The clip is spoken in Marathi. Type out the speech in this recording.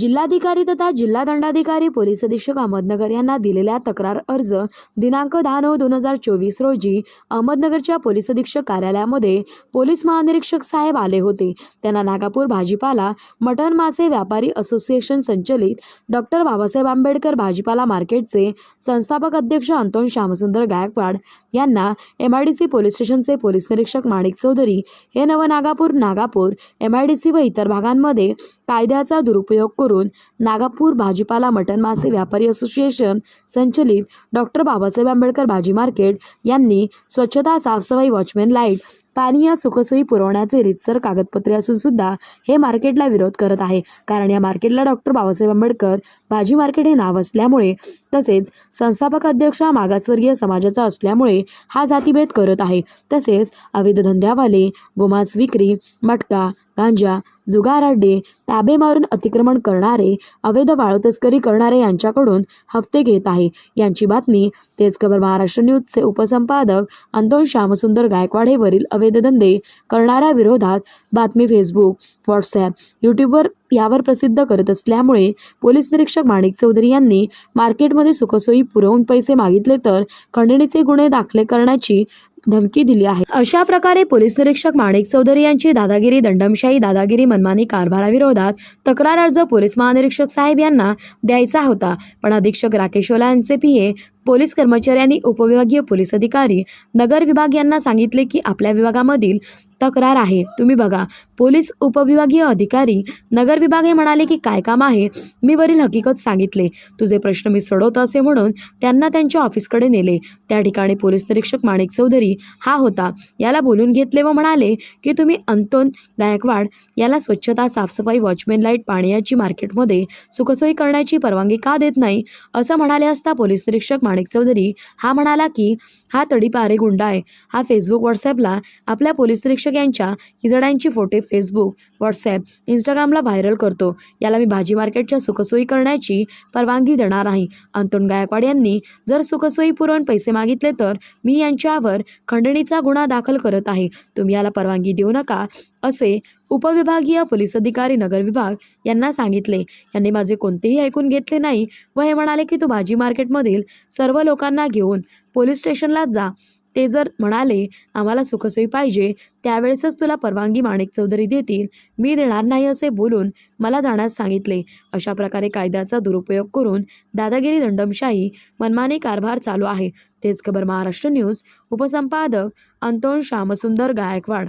जिल्हाधिकारी तथा जिल्हा दंडाधिकारी पोलीस अधीक्षक अहमदनगर यांना दिलेल्या तक्रार अर्ज दिनांक दहा नऊ दोन हजार चोवीस रोजी अहमदनगरच्या पोलीस अधीक्षक कार्यालयामध्ये पोलीस महानिरीक्षक साहेब आले होते. त्यांना नागापूर भाजीपाला मटण मासे व्यापारी असोसिएशन संचलित डॉक्टर बाबासाहेब आंबेडकर भाजीपाला मार्केटचे संस्थापक अध्यक्ष अंतोन श्यामसुंदर गायकवाड यांना M I D C police स्टेशनचे पोलीस निरीक्षक माणिक चौधरी हे Navnagapur Nagapur M I D C व इतर भागांमध्ये कायद्याचा दुरुपयोग करून नागापूर भाजीपाला मटण मासे व्यापारी असोसिएशन संचलित डॉक्टर बाबासाहेब आंबेडकर भाजी मार्केट यांनी स्वच्छता साफसफाई वॉचमॅन लाइट पाणी या सुखसोयी पुरवण्याचे रितसर कागदपत्रे असून सुद्धा हे मार्केटला विरोध करत आहे. कारण या मार्केटला डॉक्टर बाबासाहेब आंबेडकर भाजी मार्केट हे नाव असल्यामुळे तसेच संस्थापक अध्यक्ष हा मागासवर्गीय समाजाचा असल्यामुळे हा जातीभेद करत आहे. तसेच अवैध धंद्यावाले गोमांस विक्री मटका गांजा जुगार अड्डे ताबे मारून अतिक्रमण करणारे अवैध वाळू तस्करी करणारे यांच्याकडून हप्ते घेत आहे. यांची बातमी तेजखबर महाराष्ट्र न्यूजचे उपसंपादक अंतोन श्यामसुंदर गायकवाड हे वरील अवैध धंदे करणाऱ्या विरोधात बातमी फेसबुक व्हॉट्सॲप यूट्यूबवर यावर प्रसिद्ध करत असल्यामुळे पोलीस निरीक्षक माणिक चौधरी यांनी मार्केटमध्ये सुखसोयी पुरवून पैसे मागितले तर खंडणीचे गुन्हे दाखले करण्याची धमकी दिली आहे. अशा प्रकारे पोलीस निरीक्षक माणिक चौधरी यांची दादागिरी दंडमशाही दादागिरी मनमानी कारभाराविरोधात तक्रार अर्ज पोलीस महानिरीक्षक साहेब यांना द्यायचा होता. पण अधीक्षक राकेश ओला यांचे पीए पोलीस कर्मचाऱ्यांनी उपविभागीय पोलीस अधिकारी नगर विभाग यांना सांगितले की आपल्या विभागामधील तक्रार आहे. तुम्ही बघा पोलीस उपविभागीय अधिकारी नगर विभाग हे म्हणाले की काय काम आहे? मी वरील हकीकत सांगितले. तुझे प्रश्न मी सोडवतो असे म्हणून त्यांना त्यांच्या ऑफिसकडे नेले. त्या ठिकाणी पोलीस निरीक्षक माणिक चौधरी हा होता. याला बोलून घेतले व म्हणाले की तुम्ही अंतोन गायकवाड याला स्वच्छता साफसफाई वॉचमॅन लाइट पाण्याची मार्केटमध्ये सुखसोयी करण्याची परवानगी का देत नाही? असं म्हणाले असता पोलीस निरीक्षक माणिक चौधरी हा म्हणाला की हा तडीपारे गुंडा आहे. हा फेसबुक व्हॉट्सॲपला आपल्या पोलीस निरीक्षक यांच्या हिजड्यांची फोटो फेसबुक व्हॉट्सॲप इंस्टाग्रामला व्हायरल करतो. याला मी भाजी मार्केटच्या सुखसोयी करण्याची परवानगी देणार नाही. अंतोन गायकवाड यांनी जर सुखसोयी पुरवून पैसे मागितले तर मी यांच्यावर खंडणीचा गुन्हा दाखल करत आहे. तुम्ही याला परवानगी देऊ नका. असे उपविभागीय पोलीस अधिकारी नगर विभाग यांना सांगितले. यांनी माझे कोणतेही ऐकून घेतले नाही व हे म्हणाले की तू भाजी मार्केटमधील सर्व लोकांना घेऊन पोलीस स्टेशनला जा. ते जर म्हणाले आम्हाला सुखसोयी पाहिजे त्यावेळेसच तुला परवानगी माणिक चौधरी देतील. मी देणार नाही असे बोलून मला जाण्यास सांगितले. अशा प्रकारे कायद्याचा दुरुपयोग करून दादागिरी दंडमशाही मनमानी कारभार चालू आहे. तेच खबर महाराष्ट्र न्यूज. उपसंपादक अंतोन श्यामसुंदर गायकवाड.